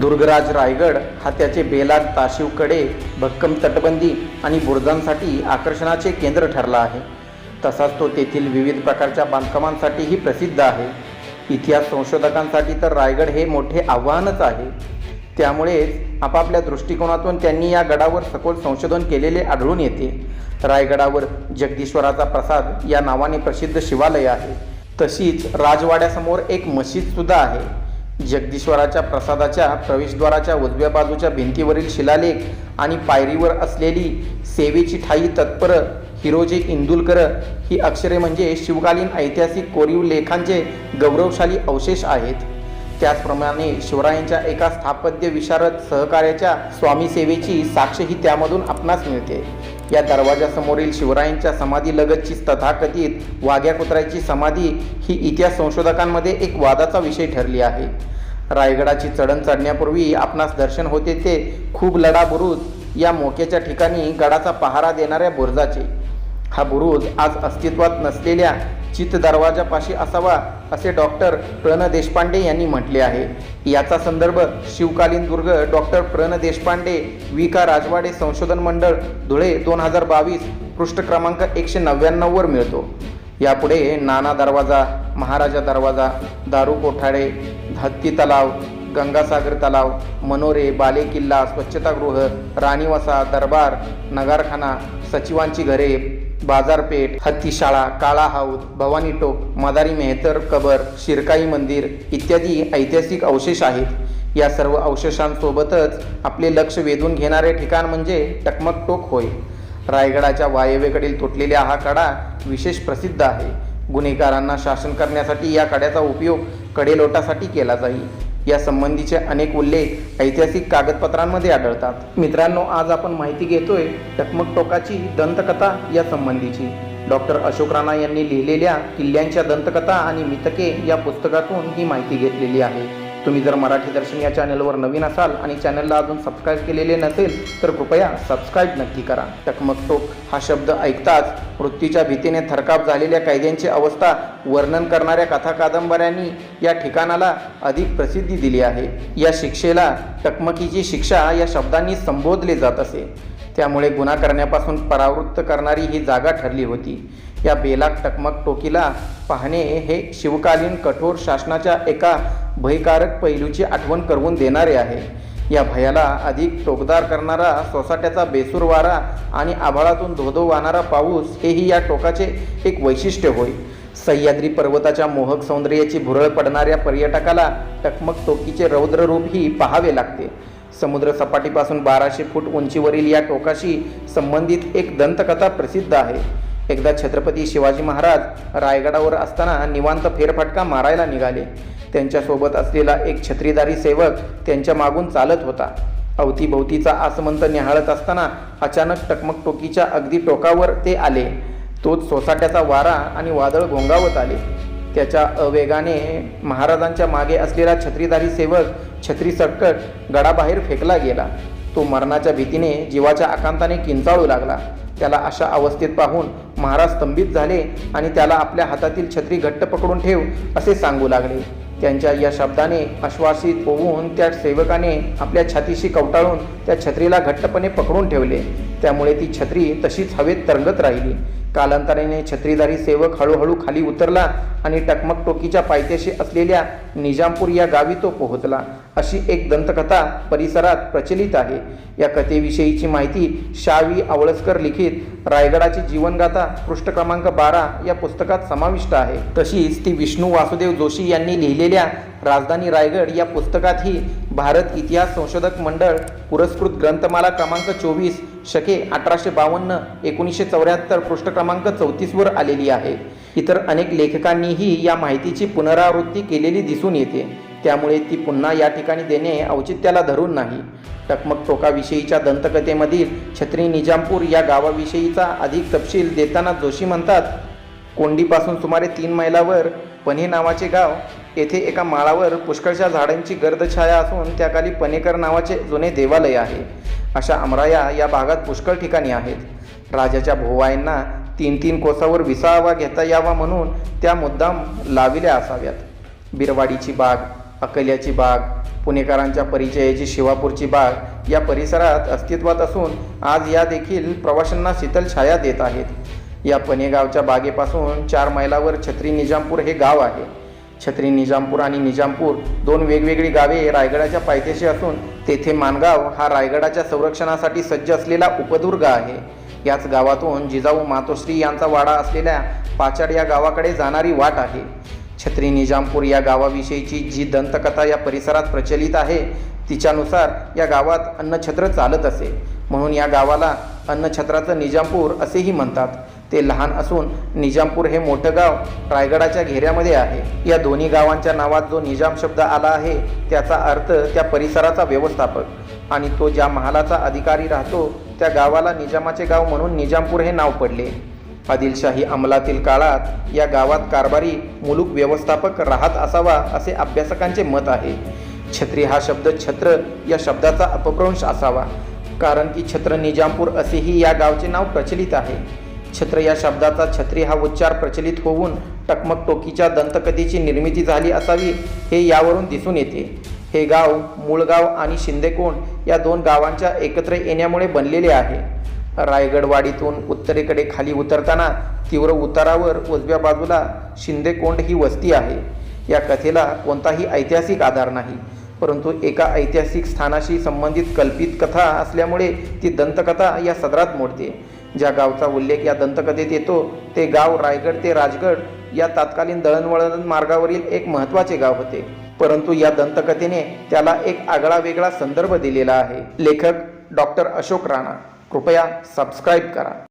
दुर्गराज रायगड हा त्याचे बेलाग ताशीवकडे भक्कम तटबंदी आणि बुरुजांसाठी आकर्षणाचे केंद्र ठरला आहे. तसाच तो तेथील विविध प्रकारच्या बांधकामांसाठीही प्रसिद्ध आहे. इतिहास संशोधकांसाठी तर रायगड हे मोठे आव्हानच आहे. त्यामुळेच आपापल्या दृष्टिकोनातून त्यांनी या गडावर सखोल संशोधन केलेले आढळून येते. रायगडावर जगदीश्वराचा प्रसाद या नावाने प्रसिद्ध शिवालय आहे. तशीच राजवाड्यासमोर एक मशीदसुद्धा आहे. जगदीश्वराच्या प्रसादाच्या प्रवेशद्वाराच्या उजव्या बाजूच्या भिंतीवरील शिलालेख आणि पायरीवर असलेली सेवेची ठाई तत्पर हिरोजी इंदुलकर ही अक्षरे म्हणजे शिवकालीन ऐतिहासिक कोरीव लेखांचे गौरवशाली अवशेष आहेत. त्याचप्रमाणे शिवरायांच्या एका स्थापत्य विशारद सहकार्याच्या स्वामी सेवेची साक्षही त्यामधून आपणास मिळते. या दरवाजासमोरील शिवरायांच्या समाधीलगतची तथाकथित वाघ्या कुत्र्याची समाधी ही इतिहास संशोधकांमध्ये एक वादाचा विषय ठरली आहे. रायगडाची चढण चढण्यापूर्वी आपणास दर्शन होते ते खूप लढा बुरुज या मोक्याच्या ठिकाणी गडाचा पहारा देणाऱ्या बुरुजाचे. हा बुरुज आज अस्तित्वात नसलेल्या चित दरवाजापाशी असावा असे डॉक्टर प्रण देशपांडे यांनी म्हटले आहे. याचा संदर्भ शिवकालीन दुर्ग डॉक्टर प्रण देशपांडे वि का राजवाडे संशोधन मंडळ धुळे दोन हजार बावीस पृष्ठ क्रमांक एकशे नव्याण्णववर मिळतो. यापुढे नाना दरवाजा महाराजा दरवाजा दारू कोठाडे हत्ती तलाव गंगासागर तलाव मनोरे बाले किल्ला स्वच्छतागृह राणीवसा दरबार नगारखाना सचिवांची घरे बाजारपेठ हत्तीशाळा काळा हाऊद भवानी टोप मदारी मेहतर कबर शिरकाई मंदिर इत्यादी ऐतिहासिक अवशेष आहेत. या सर्व अवशेषांसोबतच आपले लक्ष वेधून घेणारे ठिकाण म्हणजे टकमक टोक होय. रायगडाच्या वायव्येकडील तुटलेला हा कडा विशेष प्रसिद्ध आहे. गुन्हेगारांना शासन करण्यासाठी या कड्याचा उपयोग कडेलोटासाठी केला जाईल. या संबंधीचे अनेक उल्लेख ऐतिहासिक कागदपत्रांमध्ये आढळतात. मित्रांनो आज आपण माहिती घेतोय टकमक टोकाची दंतकथा या संबंधीची. डॉक्टर अशोक राणा यांनी लिहिलेल्या किल्ल्यांच्या दंतकथा आणि मितके या पुस्तकातून ही माहिती घेतलेली आहे. तुम्ही जर मराठी दर्शन या चॅनलवर नवीन असाल आणि चॅनलला अजून सबस्क्राईब केलेले नसेल तर कृपया सबस्क्राईब नक्की करा. टकमकटोक हा शब्द ऐकताच मृत्यूच्या भीतीने थरकाप झालेल्या कैद्यांची अवस्था वर्णन करणाऱ्या कथा कादंबऱ्यांनी या ठिकाणाला अधिक प्रसिद्धी दिली आहे. या शिक्षेला टकमकीची शिक्षा या शब्दांनी संबोधले जात असे. त्यामुळे गुन्हा करण्यापासून परावृत्त करणारी ही जागा ठरली होती. या बेलाक टकमक टोकीला पाहणे हे शिवकालीन कठोर शासनाच्या एका भयकारक पैलूची आठवण करवून देणारे आहे. या भयाला अधिक टोकदार करणारा सोसाट्याचा बेसूर वारा आणि आभाळातून धोधो वाहणारा पाऊस हेही या टोकाचे एक वैशिष्ट्य होय. सह्याद्री पर्वताच्या मोहक सौंदर्याची भुरळ पडणाऱ्या पर्यटकाला टकमक टोकीचे रौद्र रूपही पाहावे लागते. समुद्र सपाटीपासून बाराशे फूट उंचीवरील या टोकाशी संबंधित एक दंतकथा प्रसिद्ध आहे. एकदा छत्रपती शिवाजी महाराज रायगडावर असताना निवांत फेरफटका मारायला निघाले. त्यांच्यासोबत असलेला एक छत्रीदारी सेवक त्यांच्या मागून चालत होता. अवतीभोवतीचा आसमंत निहाळत असताना अचानक टकमक टोकीच्या अगदी टोकावर ते आले. तोच सोसाट्याचा वारा आणि वादळ घोंगावत आले. त्याच्या अवेगाने महाराजांच्या मागे असलेला छत्रीदारी सेवक छत्री सकट गडाबाहेर फेकला गेला. तो मरणाच्या भीतीने जीवाच्या आकांताने किंचाळू लागला. त्याला अशा अवस्थेत पाहून महाराज स्तंभित झाले आणि त्याला आपल्या हातातील छत्री घट्ट पकडून ठेव असे सांगू लागले. त्यांच्या या शब्दाने आश्वासित होऊन त्या सेवकाने आपल्या छातीशी कवटाळून त्या छत्रीला घट्टपणे पकडून ठेवले. त्यामुळे ती छत्री तशीच हवेत तरंगत राहिली. कालांतराने छत्रीधारी सेवक हळूहळू खाली उतरला आणि टकमक टोकीच्या पायथ्याशी असलेल्या निजामपूर या गावी तो पोहोचला. अशी एक दंतकथा परिसरात प्रचलित आहे. या कथेविषयीची माहिती शावी आवळसकर लिखित रायगडाची जीवनगाथा पृष्ठ क्रमांक बारा या पुस्तकात समाविष्ट आहे. तशीच ती विष्णू वासुदेव जोशी यांनी लिहिलेल्या राजधानी रायगड या पुस्तकातही भारत इतिहास संशोधक मंडळ पुरस्कृत ग्रंथमाला क्रमांक चोवीस शके अठराशे बावन्न एकोणीसशे चौऱ्याहत्तर पृष्ठ क्रमांक चौतीसवर आलेली आहे. इतर अनेक लेखकांनीही या माहितीची पुनरावृत्ती केलेली दिसून येते. त्यामुळे ती पुन्हा या ठिकाणी देणे औचित्याला धरून नाही. टकमक टोकाविषयीच्या दंतकथेमधील छत्री निजामपूर या गावाविषयीचा अधिक तपशील देताना जोशी म्हणतात कोंडीपासून सुमारे तीन मैलावर पन्हे नावाचे गाव येथे एका माळावर पुष्कळशा झाडांची गर्दछाया असून त्याखाली पनेकर नावाचे जुने देवालय आहे. अशा अमराया या भागात पुष्कळ ठिकाणी आहेत. राजाच्या भोवायांना तीन तीन कोसावर विसावा घेता यावा म्हणून त्या मुद्दाम लाविल्या असाव्यात. बिरवाडीची बाग अकल्याची बाग पुणेकरांच्या परिचयाची शिवापूरची बाग या परिसरात अस्तित्वात असून आज या देखील प्रवाशांना शीतल छाया देत आहेत. या पनेगावच्या बागेपासून चार मैलावर छत्री निजामपूर हे गाव आहे. छत्री निजामपूर आणि निजामपूर दोन वेगवेगळी गावे रायगडाच्या पायथ्याशी असून तेथे मानगाव हा रायगडाच्या संरक्षणासाठी सज्ज असलेला उपदुर्ग आहे. याच गावातून जिजाऊ मातोश्री यांचा वाडा असलेल्या पाचाड या गावाकडे जाणारी वाट आहे. छत्री निजामपूर या गावाविषयीची जी दंतकथा या परिसरात प्रचलित आहे तिच्यानुसार या गावात अन्नछत्र चालत असे. म्हणून या गावाला अन्नछत्राचं निजामपूर असेही म्हणतात. ते लहान असून निजामपूर हे मोठं गाव रायगडाच्या घेऱ्यामध्ये आहे. या दोन्ही गावांच्या नावात जो निजाम शब्द आला आहे त्याचा अर्थ त्या परिसराचा व्यवस्थापक. आणि तो ज्या महालाचा अधिकारी राहतो त्या गावाला निजामाचे गाव म्हणून निजामपूर हे नाव पडले. आदिलशाही अंमलातील काळात या गावात कारभारी मुलूक व्यवस्थापक राहत असावा असे अभ्यासकांचे मत आहे. छत्री हा शब्द छत्र या शब्दाचा अपभ्रंश असावा कारण की छत्र निजामपूर असेही या गावचे नाव प्रचलित आहे. छत्र या शब्दाचा छत्री हा उच्चार प्रचलित होऊन टकमक टोकीच्या दंतकथेची निर्मिती झाली असावी हे यावरून दिसून येते. हे गाव मूळगाव आणि शिंदेकोंड या दोन गावांच्या एकत्र येण्यामुळे बनलेले आहे. रायगडवाडीतून उत्तरेकडे खाली उतरताना तीव्र उतारावर उजव्या बाजूला शिंदेकोंड ही वस्ती आहे. या कथेला कोणताही ऐतिहासिक आधार नाही परंतु एका ऐतिहासिक स्थानाशी संबंधित कल्पित कथा असल्यामुळे ती दंतकथा या सदरात मोडते. ज्या गावचा उल्लेख या दंतकथेत येतो ते गाव रायगड ते राजगड या तात्कालीन दळणवळण मार्गावरील एक महत्त्वाचे गाव होते. परंतु या दंतकथेने त्याला एक आगळा वेगळा संदर्भ दिलेला आहे. लेखक डॉक्टर अशोक राणा कृपया सबस्क्राईब करा.